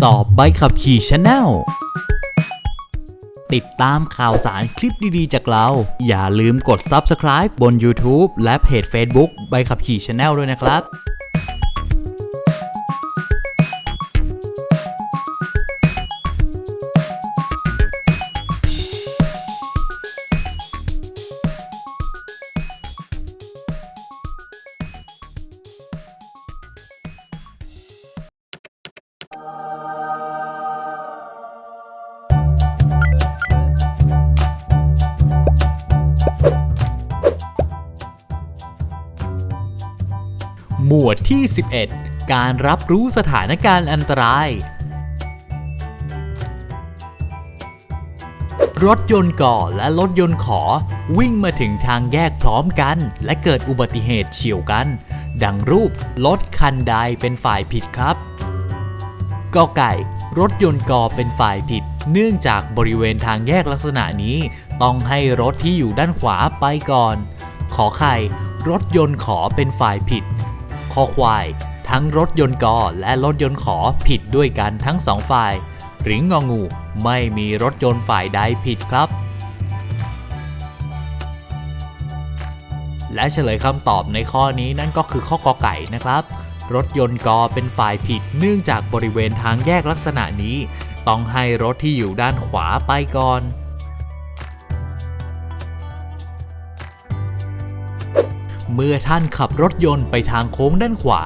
สอบใบขับขี่ชาแนลติดตามข่าวสารคลิปดี ๆ จากเรา อย่าลืมกด Subscribe บน YouTube และเพจ Facebook ใบขับขี่ชาแนลด้วยนะครับ มวดที่ 11 การรับรู้สถานการณ์อันตราย รถยนต์ก่อและรถยนต์ขอ วิ่งมาถึงทางแยกพร้อมกัน และเกิดอุบัติเหตุเฉียวกัน ดังรูปรถคันใดเป็นฝ่ายผิดครับกอไก่ รถยนต์กอเป็นฝ่ายผิด เนื่องจากบริเวณทางแยกลักษณะนี้ ต้องให้รถที่อยู่ด้านขวาไปก่อน ขอไข่รถยนต์ขอเป็นฝ่ายผิด คอควาย ทั้งรถยนต์กอและรถยนต์ขอผิดด้วยกันทั้งสองฝ่าย หรืององู ไม่มีรถยนต์ฝ่ายใดผิดครับ และเฉลยคำตอบในข้อนี้นั่นก็คือข้อกอไก่นะครับ รถยนต์กอเป็นฝ่ายผิดเนื่องจากบริเวณทางแยกลักษณะนี้ ต้องให้รถที่อยู่ด้านขวาไปก่อน เมื่อท่านขับรถยนต์ไปทางโค้งด้านขวา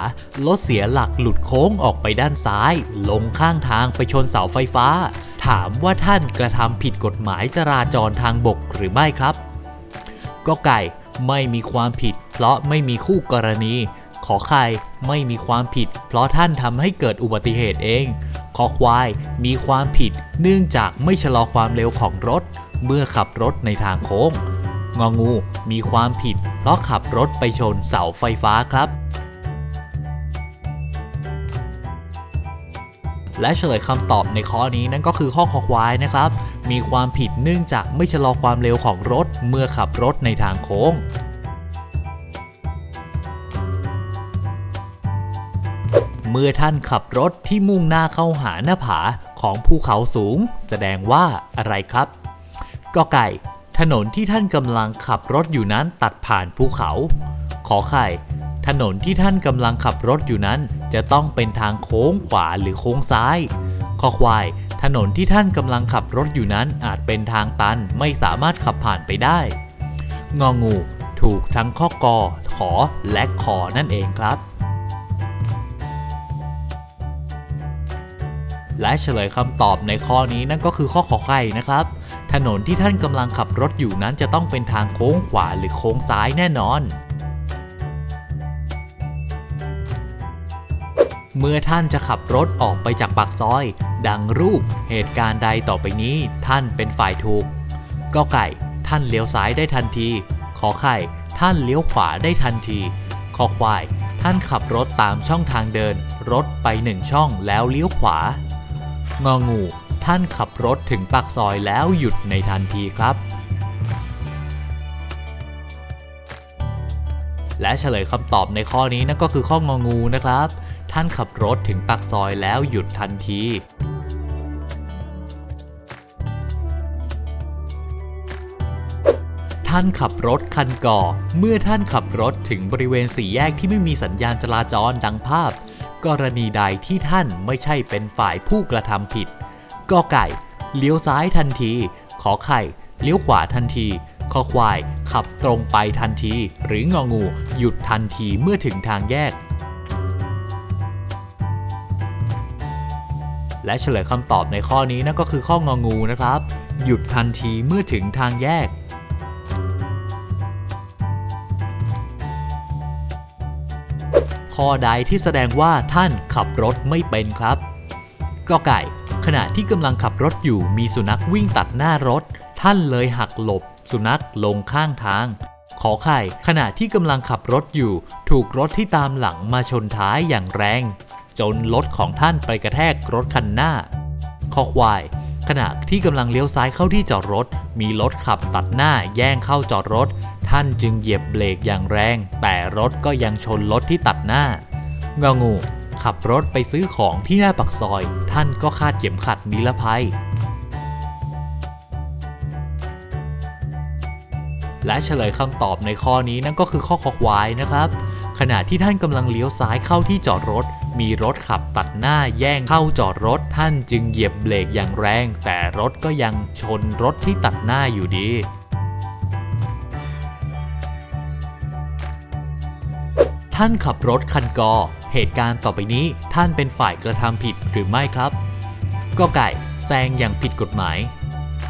รถเสียหลักหลุดโค้งออกไปด้านซ้าย ลงข้างทางไปชนเสาไฟฟ้า ถามว่าท่านกระทำผิดกฎหมายจราจรทางบกหรือไม่ครับ ก็ไก่ไม่มีความผิด เพราะไม่มีคู่กรณี ขอไข่ไม่มีความผิด เพราะท่านทำให้เกิดอุบัติเหตุเอง ขอควายมีความผิด เนื่องจากไม่ชะลอความเร็วของรถ เมื่อขับรถในทางโค้ง งองู มีความผิด เพราะขับรถไปชนเสาไฟฟ้าครับ และเฉลยคำตอบในข้อนี้นั่นก็คือข้อคอควายนะครับ มีความผิดเนื่องจากไม่ชะลอความเร็วของรถเมื่อขับรถในทางโค้งเมื่อท่านขับรถที่มุ่งหน้าเข้าหาหน้าผาของภูเขาสูง แสดงว่าอะไรครับกอไก่ ถนนที่ท่านกำลังขับรถอยู่นั้นตัดผ่านภูเขา ขอไข่ ถนนที่ท่านกำลังขับรถอยู่นั้นจะต้องเป็นทางโค้งขวาหรือโค้งซ้าย ขอควาย ถนนที่ท่านกำลังขับรถอยู่นั้นอาจเป็นทางตันไม่สามารถขับผ่านไปได้ งองู ถูกทั้งข้อกอ ขอ และคอนั่นเองครับ และเฉลยคำตอบในข้อนี้นั่นก็คือข้อขอไข่นะครับ ถนนที่ท่านกำลังขับรถอยู่นั้นจะต้องเป็นทางโค้งขวาหรือโค้งซ้ายแน่นอน เมื่อท่านจะขับรถออกไปจากปากซอย ดังรูปเหตุการณ์ใดต่อไปนี้ ท่านเป็นฝ่ายถูกก็ไก่ ท่านเลี้ยวซ้ายได้ทันที ขอไข่ ท่านเลี้ยวขวาได้ทันทีคอควาย ท่านขับรถตามช่องทางเดิน รถไปหนึ่งช่องแล้วเลี้ยวขวางองู ท่านขับรถถึงปากซอยแล้วหยุดในทันทีครับ และเฉลยคำตอบในข้อนี้นั่นก็คือข้ององูนะครับ ท่านขับรถถึงปากซอยแล้วหยุดทันทีท่านขับรถคันก่อ เมื่อท่านขับรถถึงบริเวณสี่แยกที่ไม่มีสัญญาณจราจรดังภาพ กรณีใดที่ท่านไม่ใช่เป็นฝ่ายผู้กระทำผิด กอไก่ เลี้ยวซ้ายทันที ขอไข่ เลี้ยวขวาทันที คอควาย ขับตรงไปทันที หรืององู หยุดทันทีเมื่อถึงทางแยก และเฉลยคำตอบในข้อนี้นั่นก็คือข้ององูนะครับ หยุดทันทีเมื่อถึงทางแยกข้อใดที่แสดงว่าท่านขับรถไม่เป็นครับ ก็ไก่ ขณะที่กำลังขับรถอยู่มีสุนัขวิ่งตัดหน้ารถ ท่านเลยหักหลบ สุนัขลงข้างทาง ขอไข่ ขณะที่กำลังขับรถอยู่ ถูกรถที่ตามหลังมาชนท้ายอย่างแรง จนรถของท่านไปกระแทกรถคันหน้าคอควาย ขณะที่กำลังเลี้ยวซ้ายเข้าที่จอดรถ มีรถขับตัดหน้าแย่งเข้าจอดรถ ท่านจึงเหยียบเบรกอย่างแรง แต่รถก็ยังชนรถที่ตัดหน้า งงูขับรถไปซื้อของที่หน้าปักซอย ท่านก็คาดเข็มขัดนิรภัย และเฉลยคำตอบในข้อนี้นั่นก็คือข้อคอควายนะครับ ขณะที่ท่านกำลังเลี้ยวซ้ายเข้าที่จอดรถ มีรถขับตัดหน้าแย่งเข้าจอดรถ ท่านจึงเหยียบเบรกอย่างแรง แต่รถก็ยังชนรถที่ตัดหน้าอยู่ดี ท่านขับรถคันกอ เหตุการณ์ต่อไปนี้ท่านเป็นฝ่ายกระทำผิดหรือไม่ครับก็ไก่แซงอย่างผิดกฎหมาย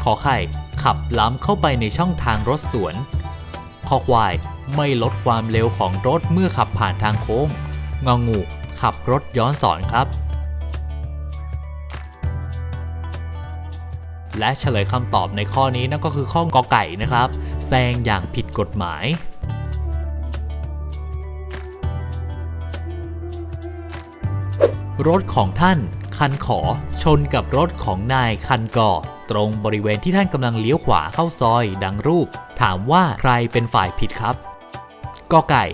ขอไข่ขับล้ำเข้าไปในช่องทางรถสวนคอควายไม่ลดความเร็วของรถเมื่อขับผ่านทางโค้ง งองูขับรถย้อนสอนครับ และเฉลยคำตอบในข้อนี้นั่นก็คือข้อกอไก่นะครับ แซงอย่างผิดกฎหมาย รถของท่านคันขอชนกับรถของนายคันก่อตรงบริเวณที่ท่านกำลังเลี้ยวขวาเข้าซอยดังรูป ถามว่าใครเป็นฝ่ายผิดครับกอไก่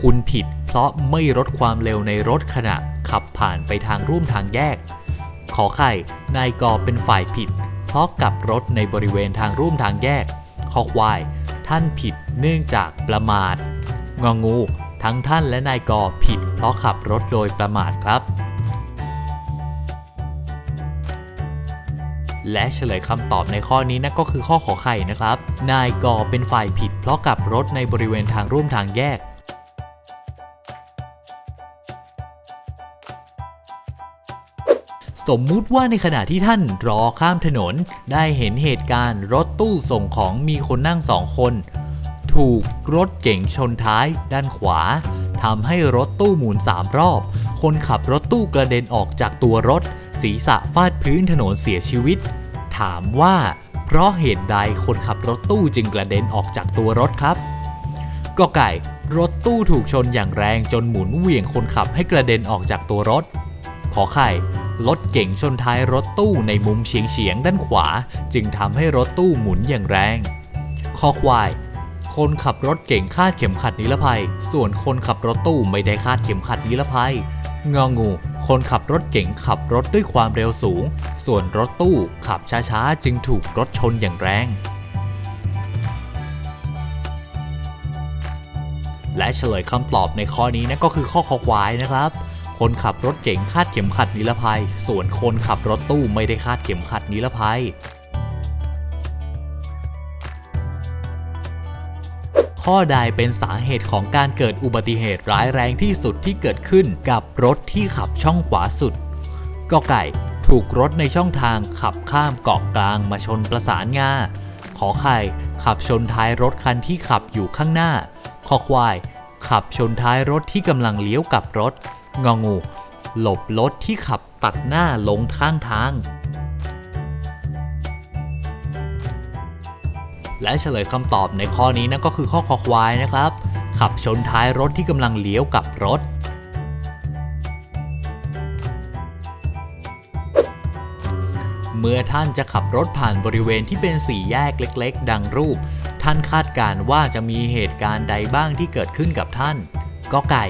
คุณผิด เพราะไม่ลดความเร็วในรถขณะขับผ่านไปทางร่วมทางแยก ขอไข่ นายกอเป็นฝ่ายผิด เพราะกลับรถในบริเวณทางร่วมทางแยกคอควาย ท่านผิดเนื่องจากประมาทงองู ทั้งท่านและนายกอผิดเพราะขับรถโดยประมาทครับ และเฉลยคำตอบในข้อนี้นั่นก็คือข้อขอไข่นะครับ นายกอเป็นฝ่ายผิดเพราะกลับรถในบริเวณทางร่วมทางแยกสมมุติว่าในขณะที่ท่านรอข้ามถนน ได้เห็นเหตุการณ์รถตู้ส่งของมีคนนั่งสองคน ถูกรถเก๋งชนท้ายด้านขวาทำให้รถตู้หมุนสามรอบ คนขับรถตู้กระเด็นออกจากตัวรถ ศีรษะฟาดพื้นถนนเสียชีวิต ถามว่า เพราะเหตุใดคนขับรถตู้จึงกระเด็นออกจากตัวรถครับก็ไก่ รถตู้ถูกชนอย่างแรงจนหมุนเหวี่ยงคนขับให้กระเด็นออกจากตัวรถ ขอไข่รถเก๋งชนท้ายรถตู้ในมุมเฉียงเฉียงๆด้านขวา จึงทำให้รถตู้หมุนอย่างแรงคอควาย คนขับรถเก่งคาดเข็มขัดนิรภัย ส่วนคนขับรถตู้ไม่ได้คาดเข็มขัดนิรภัยงองู คนขับรถเก่งขับรถด้วยความเร็วสูง ส่วนรถตู้ขับช้าๆ จึงถูกรถชนอย่างแรง และเฉลยคำตอบในข้อนี้นะก็คือข้อคอควายนะครับ คนขับรถเก๋งคาดเข็มขัดนิรภัย ส่วนคนขับรถตู้ไม่ได้คาดเข็มขัดนิรภัย ข้อใดเป็นสาเหตุของการเกิดอุบัติเหตุร้ายแรงที่สุดที่เกิดขึ้นกับรถที่ขับช่องขวาสุดกอไก่ถูกรถในช่องทางขับข้ามเกาะกลางมาชนประสานงาขอไข่ขับชนท้ายรถคันที่ขับอยู่ข้างหน้าคอควาย ขับชนท้ายรถที่กำลังเลี้ยวกลับรถ งองู หลบรถที่ขับตัดหน้าลงข้างทาง และเฉลยคำตอบในข้อนี้นั่นก็คือข้อคอควายนะครับ ขับชนท้ายรถที่กำลังเลี้ยวกลับรถ เมื่อท่านจะขับรถผ่านบริเวณที่เป็นสี่แยกเล็ก ๆ ดังรูป ท่านคาดการว่าจะมีเหตุการณ์ใดบ้างที่เกิดขึ้นกับท่านก็ไก่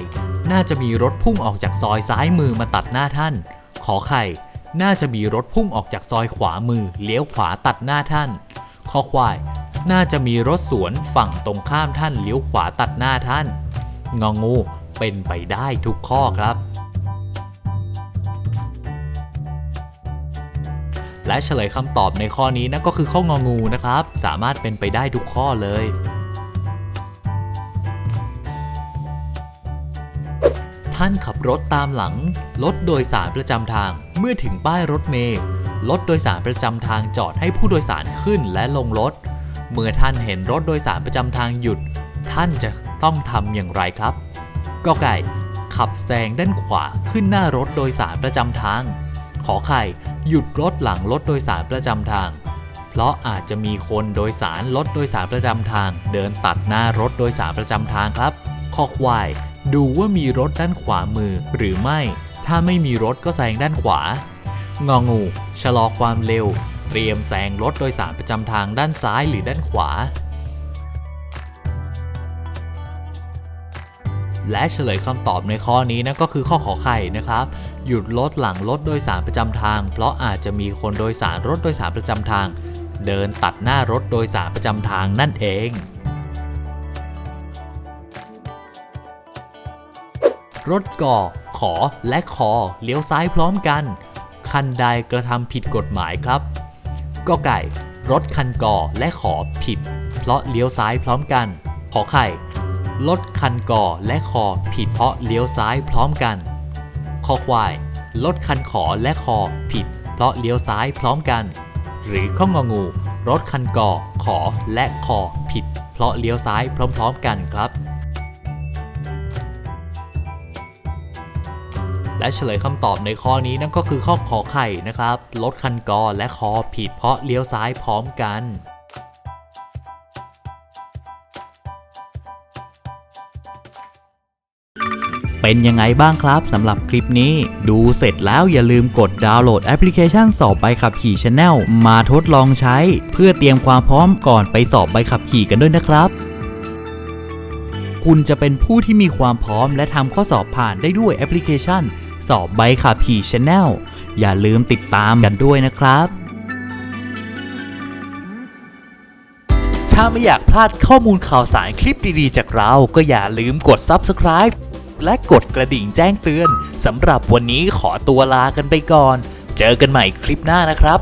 น่าจะมีรถพุ่งออกจากซอยซ้ายมือมาตัดหน้าท่าน ขอไข่ น่าจะมีรถพุ่งออกจากซอยขวามือ เลี้ยวขวาตัดหน้าท่านคอควาย น่าจะมีรถสวนฝั่งตรงข้ามท่านเลี้ยวขวาตัดหน้าท่าน งองูเป็นไปได้ทุกข้อครับ และเฉลยคำตอบในข้อนี้นั่นก็คือข้ององูนะครับ สามารถเป็นไปได้ทุกข้อเลยท่านขับรถตามหลัง รถโดยสารประจำทาง เมื่อถึงป้ายรถเมล์รถโดยสารประจำทางจอดให้ผู้โดยสารขึ้นและลงรถ เมื่อท่านเห็นรถโดยสารประจำทางหยุด ท่านจะต้องทำอย่างไรครับก็ไก่ขับแซงด้านขวาขึ้นหน้ารถโดยสารประจำทาง ขอไข่หยุดรถหลังรถโดยสารประจำทาง เพราะอาจจะมีคนโดยสารรถโดยสารประจำทาง เดินตัดหน้ารถโดยสารประจำทางครับคอควายดูว่ามีรถด้านขวามือหรือไม่ ถ้าไม่มีรถก็แซงด้านขวา งองู ชะลอความเร็ว เตรียมแซงรถโดยสารประจำทางด้านซ้ายหรือด้านขวา และเฉลยคำตอบในข้อนี้นั่นก็คือข้อขอไข่นะครับ หยุดรถหลังรถโดยสารประจำทาง เพราะอาจจะมีคนโดยสารรถโดยสารประจำทาง เดินตัดหน้ารถโดยสารประจำทางนั่นเองรถก่อ ขอ และคอเลี้ยวซ้ายพร้อมกัน คันใดกระทำผิดกฎหมายครับ ก็ไก่ รถคันก่อและขอผิด เพราะเลี้ยวซ้ายพร้อมกัน ขอไข่ รถคันก่อและคอผิดเพราะเลี้ยวซ้ายพร้อมกัน คอควาย รถคันขอและคอผิด เพราะเลี้ยวซ้ายพร้อมกัน หรือข้ององู รถคันก่อขอและคอผิด เพราะเลี้ยวซ้ายพร้อม ๆ กันครับ และเฉลยคำตอบในข้อนี้นั่นก็คือข้อขอไข่นะครับรถคันกอและคอผิดเพราะเลี้ยวซ้ายพร้อมกันเป็นยังไงบ้างครับสำหรับคลิปนี้ ดูเสร็จแล้วอย่าลืมกดดาวน์โหลดแอปพลิเคชันสอบใบขับขี่ Channel มาทดลองใช้ เพื่อเตรียมความพร้อมก่อนไปสอบใบขับขี่กันด้วยนะครับ คุณจะเป็นผู้ที่มีความพร้อมและทำข้อสอบผ่านได้ด้วยแอปพลิเคชัน สอบใบขับขี่ชาแนลอย่าลืมติดตามกันด้วยนะครับ ถ้าไม่อยากพลาดข้อมูลข่าวสารคลิปดีๆ จากเรา ก็อย่าลืมกด Subscribe และกดกระดิ่งแจ้งเตือนสำหรับวันนี้ขอตัวลากันไปก่อน เจอกันใหม่คลิปหน้านะครับ